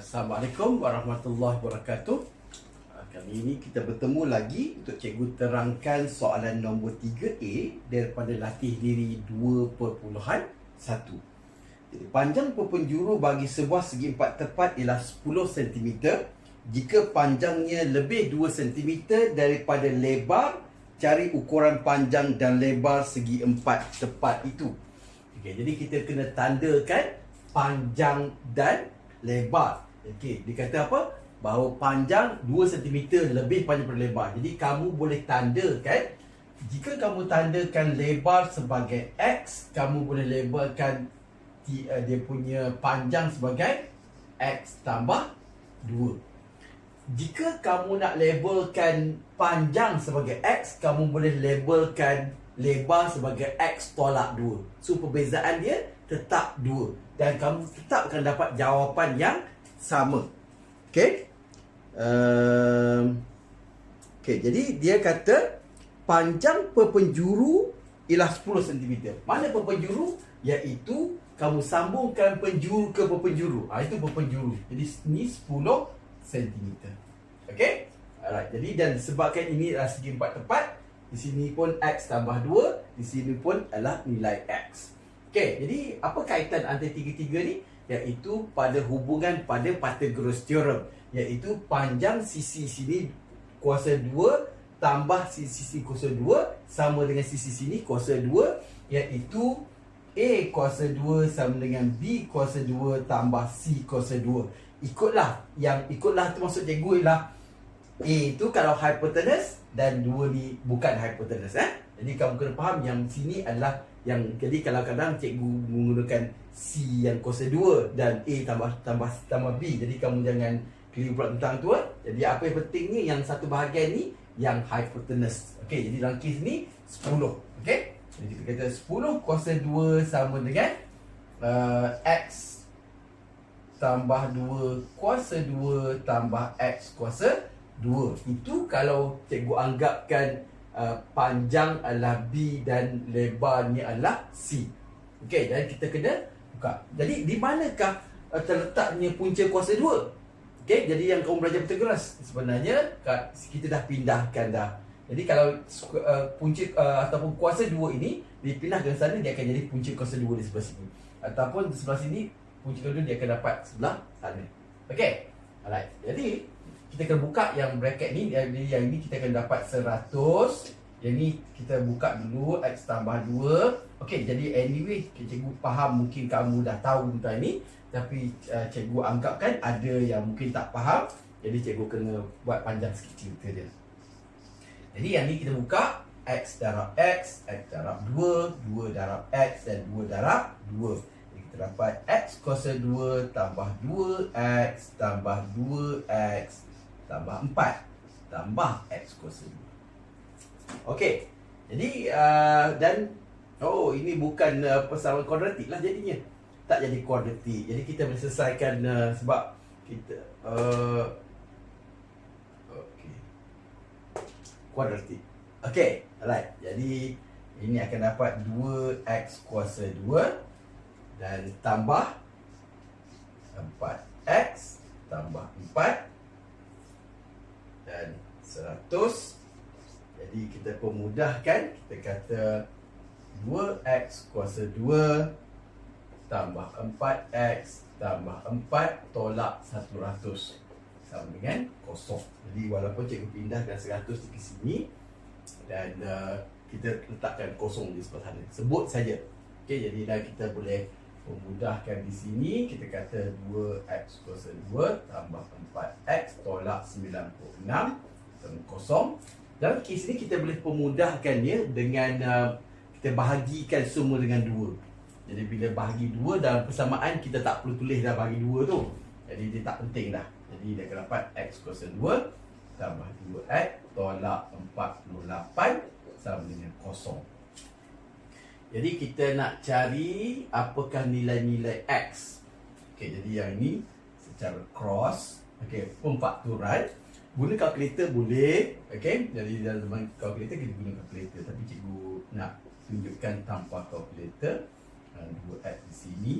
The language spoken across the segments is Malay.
Assalamualaikum warahmatullahi wabarakatuh. Ah, Kali ini kita bertemu lagi untuk cikgu terangkan soalan nombor 3A daripada latih diri 2.1. Jadi panjang perpenjuru bagi sebuah segi empat tepat ialah 10 cm jika panjangnya lebih 2 cm daripada lebar cari ukuran panjang dan lebar segi empat tepat itu. Okey, jadi kita kena tandakan panjang dan lebar. Okey, dia kata apa? Bahawa panjang 2 cm lebih panjang daripada lebar. Jadi kamu boleh tandakan jika kamu tandakan lebar sebagai X, kamu boleh labelkan uh, dia punya panjang sebagai X tambah 2. Jika kamu nak labelkan panjang sebagai X, kamu boleh labelkan lebar sebagai X tolak 2. So perbezaan dia tetap 2 dan kamu tetap akan dapat jawapan yang sama. Okey? Um, Okey, jadi dia kata panjang perpenjuru ialah 10 cm. Mana perpenjuru? Iaitu kamu sambungkan penjuru ke perpenjuru. Ha, itu perpenjuru. Jadi ni 10 cm. Okey? Alright. Jadi dan sebabkan ini adalah segi empat tepat, di sini pun X tambah 2, di sini pun adalah nilai X. Okey, jadi apa kaitan antara tiga-tiga ni? Iaitu pada hubungan pada Pythagoras theorem, iaitu panjang sisi sini kuasa 2 tambah sisi sini kuasa 2 sama dengan sisi sini kuasa 2 iaitu A kuasa 2 sama dengan B kuasa 2 tambah C kuasa 2. Ikutlah yang ikutlah tu maksud cikgu ialah A itu kalau hypotenuse dan 2 ni bukan hypotenuse eh. Jadi kamu kena faham yang sini adalah yang jadi kalau kadang cikgu menggunakan C yang kuasa 2 dan A tambah tambah tambah B. Jadi kamu jangan keliru pula tentang tu eh. Jadi apa yang penting ni yang satu bahagian ni yang hypotenuse. Okey, jadi dalam kes ni 10. Okey? Jadi kita kata 10 kuasa 2 sama dengan uh, X tambah 2 kuasa 2 tambah X kuasa 2. Itu kalau cikgu anggapkan uh, panjang adalah B dan lebarnya adalah C. Okey, dan kita kena buka. Jadi di manakah uh, terletaknya punca kuasa 2? Okey, jadi yang kamu belajar Pythagoras sebenarnya kat- kita dah pindahkan dah. Jadi kalau uh, punca uh, ataupun kuasa 2 ini dipindah ke sana dia akan jadi punca kuasa 2 di sebelah sini. Ataupun di sebelah sini punca kuasa 2 dia akan dapat sebelah sana. Okey. Alright. Jadi kita akan buka yang bracket ni jadi yang ni kita akan dapat 100 yang ni kita buka dulu X tambah 2 Okey jadi anyway cikgu faham mungkin kamu dah tahu tentang ni Tapi uh, cikgu anggapkan ada yang mungkin tak faham Jadi cikgu kena buat panjang sikit cerita dia. Jadi yang ni kita buka X darab X, X darab 2, 2 darab X dan 2 darab 2 Jadi kita dapat X kuasa 2 tambah 2X tambah 2X tambah 4 tambah X kuasa 2 Okey. Jadi uh, dan Oh ini bukan uh, persamaan kuadratik lah jadinya. Tak jadi kuadratik Jadi kita boleh selesaikan uh, sebab kita uh, Okey. Kuadratik Okey alright. Jadi ini akan dapat 2x kuasa 2 Dan tambah 4x tambah 4 dan 100 jadi kita pemudahkan kita kata 2x kuasa 2 tambah 4x tambah 4 tolak 100 sama dengan kosong. Jadi walaupun cikgu pindahkan 100 di sini dan uh, kita letakkan kosong di sebelah sana. Sebut saja. Okey jadi dah kita boleh memudahkan di sini. Kita kata 2x kuasa 2 tambah 4x tolak 96 sama kosong. Dalam kes ni kita boleh pemudahkannya dengan uh, kita bahagikan semua dengan 2 jadi bila bahagi 2 dalam persamaan kita tak perlu tulis dah bahagi 2 tu. Jadi dia tak penting dah. Jadi dia akan dapat x kuasa 2 tambah 2x tolak 48 sama dengan kosong jadi kita nak cari apakah nilai-nilai X. Okey, jadi yang ini secara cross, okey, pemfakturan. Guna kalkulator boleh, okey. Jadi dalam kalkulator kita guna kalkulator tapi cikgu nak tunjukkan tanpa kalkulator. Uh, 2X di sini.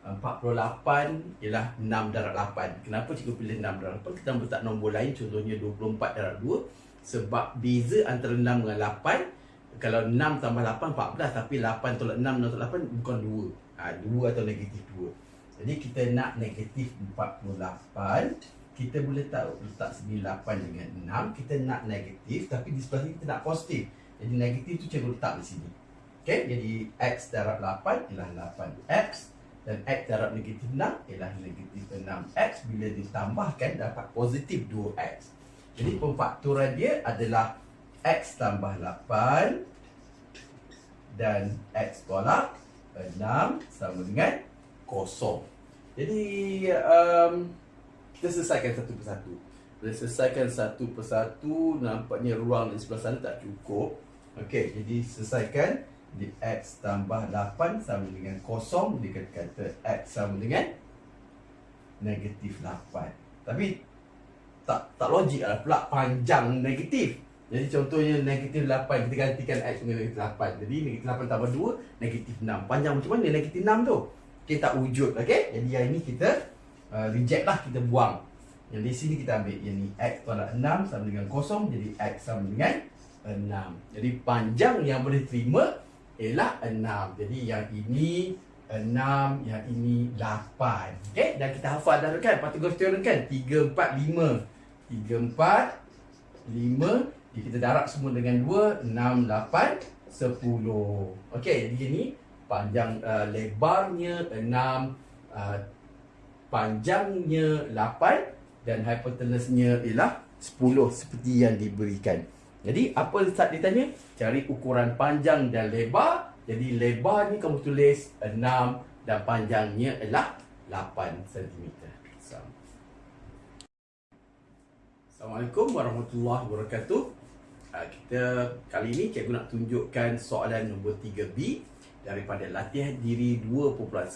Uh, 48 ialah 6 darab 8. Kenapa cikgu pilih 6 darab 8? Kita letak nombor lain contohnya 24 darab 2 sebab beza antara 6 dengan 8 kalau 6 tambah 8 14 tapi 8 tolak 6 6 tolak 8 bukan 2. Ha, 2 atau negatif 2. Jadi kita nak negatif 48 kita boleh tahu letak sini 8 dengan 6 kita nak negatif tapi di sebelah sini kita nak positif jadi negatif tu cikgu letak di sini Okay, jadi X darab 8 ialah 8X dan X darab negatif 6 ialah negatif 6X bila ditambahkan dapat positif 2X. Jadi pemfaktoran dia adalah X tambah 8 dan X tolak 6 sama dengan kosong. Jadi um, kita selesaikan satu persatu. Bila selesaikan satu persatu nampaknya ruang di sebelah sana tak cukup. Okey, jadi selesaikan di X tambah 8 sama dengan kosong Dia kata X sama dengan Negatif 8 Tapi Tak tak logik lah pula panjang negatif Jadi contohnya negatif 8 Kita gantikan X dengan negatif 8 Jadi negatif 8 tambah 2 Negatif 6 Panjang macam mana negatif 6 tu Kita tak wujud okay? Jadi yang ini kita uh, Reject lah kita buang Yang di sini kita ambil Yang ni X tolak 6 sama dengan kosong Jadi X sama dengan 6 Jadi panjang yang boleh terima ialah 6. Jadi yang ini 6, yang ini 8. Okey, dan kita hafal dah kan? Patagoras teorem kan? 3 4 5. 3 4 5. Jadi kita darab semua dengan 2, 6 8 10. Okey, jadi ini panjang uh, lebarnya 6 uh, panjangnya 8 dan hypotenusnya ialah 10 seperti yang diberikan. Jadi apa Ustaz ditanya? Cari ukuran panjang dan lebar. Jadi lebar ni kamu tulis 6 dan panjangnya adalah 8 cm. Assalamualaikum warahmatullahi wabarakatuh. Ah, kita kali ini cikgu nak tunjukkan soalan nombor 3B daripada latihan diri 2.1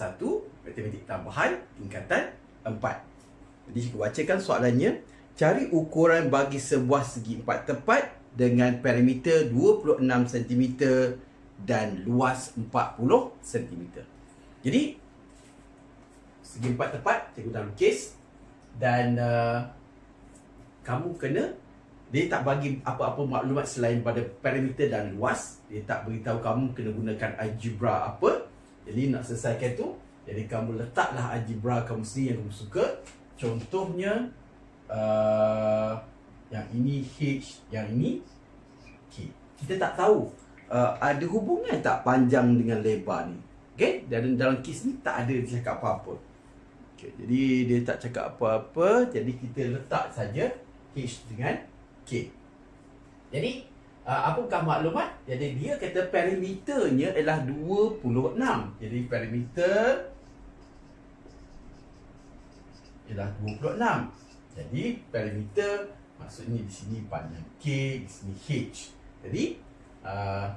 matematik tambahan tingkatan 4. Jadi cikgu bacakan soalannya. Cari ukuran bagi sebuah segi empat tepat dengan perimeter 26 cm dan luas 40 cm. Jadi segi empat tepat cikgu dah lukis dan uh, kamu kena dia tak bagi apa-apa maklumat selain pada perimeter dan luas. Dia tak beritahu kamu kena gunakan algebra apa. Jadi nak selesaikan tu, jadi kamu letaklah algebra kamu sendiri yang kamu suka. Contohnya uh, yang ini H, yang ini K. Kita tak tahu uh, ada hubungan tak panjang dengan lebar ni. Okay? Dan dalam kes ni tak ada dia cakap apa-apa. Okay, jadi dia tak cakap apa-apa, jadi kita letak saja H dengan K. Jadi, uh, apakah maklumat? Jadi dia kata perimeternya adalah 26. Jadi perimeter ialah 26. Jadi perimeter Maksudnya di sini panjang K, di sini H. Jadi uh,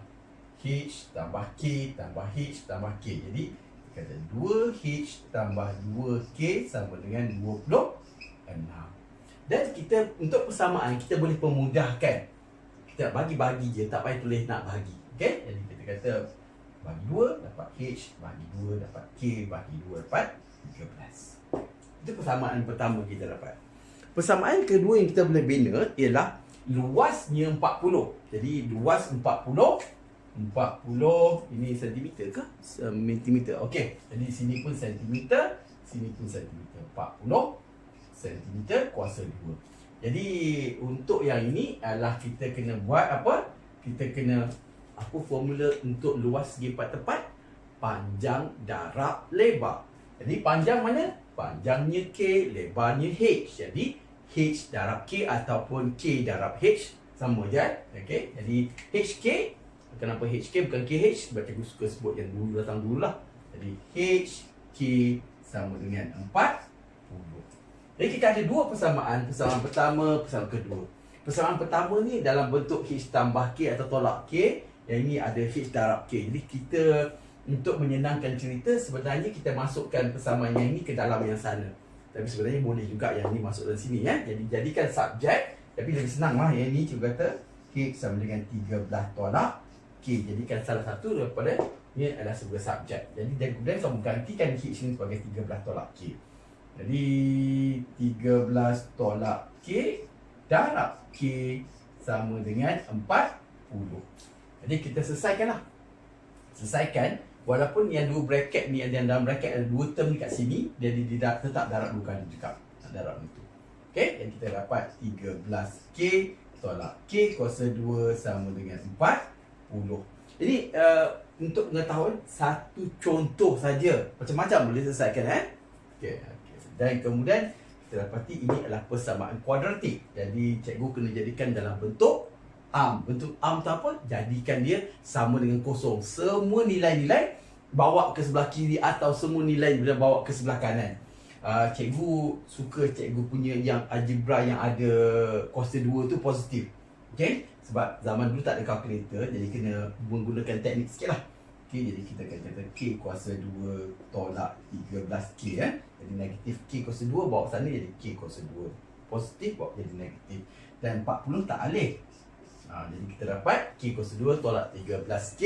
H tambah K tambah H tambah K. Jadi kata 2H tambah 2K sama dengan 26. Dan kita untuk persamaan kita boleh pemudahkan. Kita bagi-bagi je, tak payah tulis nak bagi. Okey? Jadi kita kata bagi 2 dapat H, bagi 2 dapat K, bagi 2 dapat 13. Itu persamaan pertama kita dapat. Persamaan kedua yang kita boleh bina ialah luasnya 40. Jadi luas 40 40 ini sentimeter ke? Sentimeter. Okey. Jadi sini pun sentimeter, sini pun sentimeter. 40 sentimeter kuasa 2. Jadi untuk yang ini adalah kita kena buat apa? Kita kena apa formula untuk luas segi empat tepat? Panjang darab lebar. Jadi panjang mana? Panjangnya K, lebarnya H. Jadi H darab K ataupun K darab H sama je. Okay. Jadi HK, kenapa HK bukan KH? Sebab cikgu suka sebut yang dulu datang dulu lah. Jadi HK sama dengan 40. Jadi kita ada dua persamaan. Persamaan pertama, persamaan kedua. Persamaan pertama ni dalam bentuk H tambah K atau tolak K. Yang ini ada H darab K. Jadi kita untuk menyenangkan cerita sebenarnya kita masukkan persamaan yang ini ke dalam yang sana. Tapi sebenarnya boleh juga yang ni masuk dalam sini ya. Jadi jadikan subjek tapi lebih senang lah yang ni cikgu kata K sama dengan 13 tolak K. Jadikan salah satu daripada Ini adalah sebuah subjek. Jadi dan kemudian kamu gantikan H ini sebagai 13 tolak K. Jadi 13 tolak K darab K sama dengan 40. Jadi kita selesaikanlah. Selesaikan walaupun yang dua bracket ni yang dalam bracket ada dua term dekat sini jadi dia tetap darab dua kali juga. Darab itu. Okey, dan kita dapat 13K tolak K kuasa 2 sama dengan 40. Jadi uh, untuk pengetahuan satu contoh saja macam-macam boleh selesaikan eh. Okey. Okay. Dan kemudian kita dapati ini adalah persamaan kuadratik. Jadi cikgu kena jadikan dalam bentuk arm. Bentuk arm tu apa? Jadikan dia sama dengan kosong. Semua nilai-nilai bawa ke sebelah kiri atau semua nilai bila bawa ke sebelah kanan. Uh, cikgu suka cikgu punya yang algebra yang ada kuasa 2 tu positif. Okay? Sebab zaman dulu tak ada kalkulator jadi kena menggunakan teknik sikit lah. Okay, jadi kita akan kata K kuasa 2 tolak 13K eh. Jadi negatif K kuasa 2 bawa sana jadi K kuasa 2. Positif bawa jadi negatif. Dan 40 tak alih. Ha, jadi kita dapat K kuasa 2 tolak 13K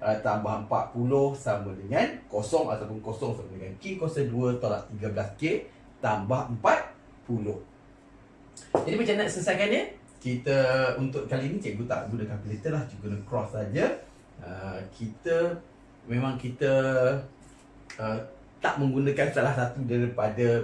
uh, tambah 40 sama dengan kosong ataupun kosong sama dengan K kuasa 2 tolak 13K tambah 40. Jadi macam nak selesaikan dia? Kita untuk kali ni cikgu tak guna kalkulator lah, cikgu guna cross saja. Uh, kita memang kita uh, tak menggunakan salah satu daripada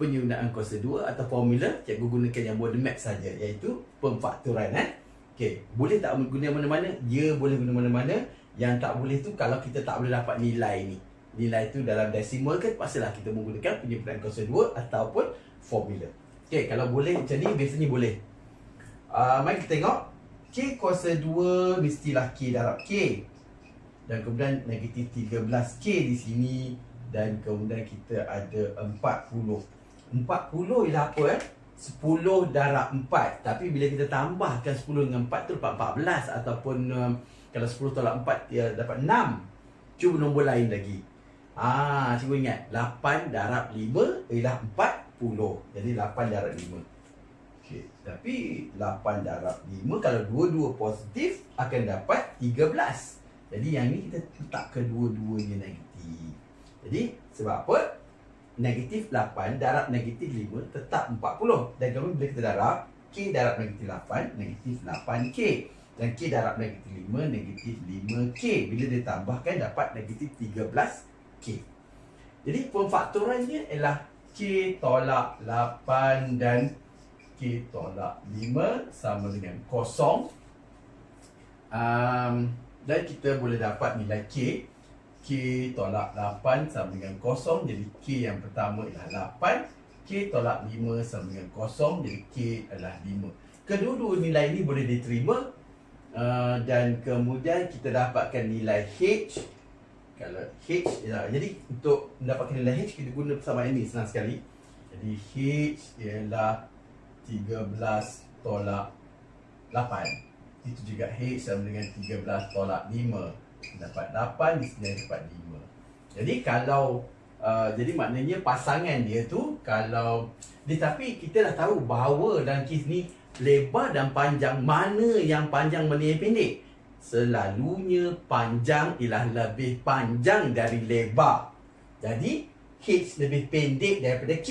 penyunaan kuasa 2 atau formula cikgu gunakan yang model math saja iaitu pemfaktoran eh. Okey, boleh tak guna mana-mana? Ya, boleh guna mana-mana. Yang tak boleh tu kalau kita tak boleh dapat nilai ni. Nilai tu dalam desimal ke pastilah kita menggunakan penyimpulan kuasa 2 ataupun formula. Okey, kalau boleh macam ni biasanya boleh. Uh, mari kita tengok K kuasa 2 mestilah K darab K. Dan kemudian negatif 13K di sini. Dan kemudian kita ada 40. 40 ialah apa eh? 10 darab 4 Tapi bila kita tambahkan 10 dengan 4 tu dapat 14 Ataupun um, kalau 10 tolak 4 dia dapat 6 Cuba nombor lain lagi. Ah, cikgu ingat. 8 darab 5 ialah 40 Jadi 8 darab 5 okay. Tapi 8 darab 5 kalau dua-dua positif akan dapat 13 Jadi yang ni kita letak kedua-duanya negatif. Jadi sebab apa? negatif 8 darab negatif 5 tetap 40 dan kemudian bila kita darab K darab negatif 8 negatif 8K dan K darab negatif 5 negatif 5K bila ditambahkan dapat negatif 13K jadi pemfaktorannya ialah K tolak 8 dan K tolak 5 sama dengan kosong. Um, dan kita boleh dapat nilai K. K tolak 8 sama dengan kosong Jadi K yang pertama ialah 8 K tolak 5 sama dengan kosong Jadi K adalah 5 Kedua-dua nilai ini boleh diterima uh, Dan kemudian kita dapatkan nilai H. Kalau H ialah Jadi untuk mendapatkan nilai H Kita guna persamaan ini senang sekali. Jadi H ialah 13 tolak 8 Itu juga H sama dengan 13 tolak 5 dapat 8 di sini dapat 5 jadi kalau uh, jadi maknanya pasangan dia tu kalau tetapi kita dah tahu bahawa dalam kes ni lebar dan panjang mana yang panjang mana yang pendek. Selalunya panjang ialah lebih panjang dari lebar. Jadi H lebih pendek daripada K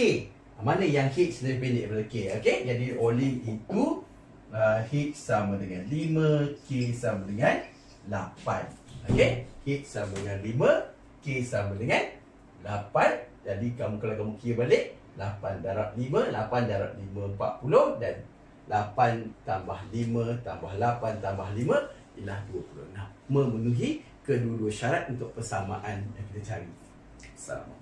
mana yang H lebih pendek daripada K okay? jadi oleh itu uh, H sama dengan 5 K sama dengan 8 Okey, H sama dengan 5, K sama dengan 8. Jadi kamu kalau kamu kira balik, 8 darab 5, 8 darab 5 40 dan 8 tambah 5 tambah 8 tambah 5 ialah 26. Memenuhi kedua-dua syarat untuk persamaan yang kita cari. Assalamualaikum.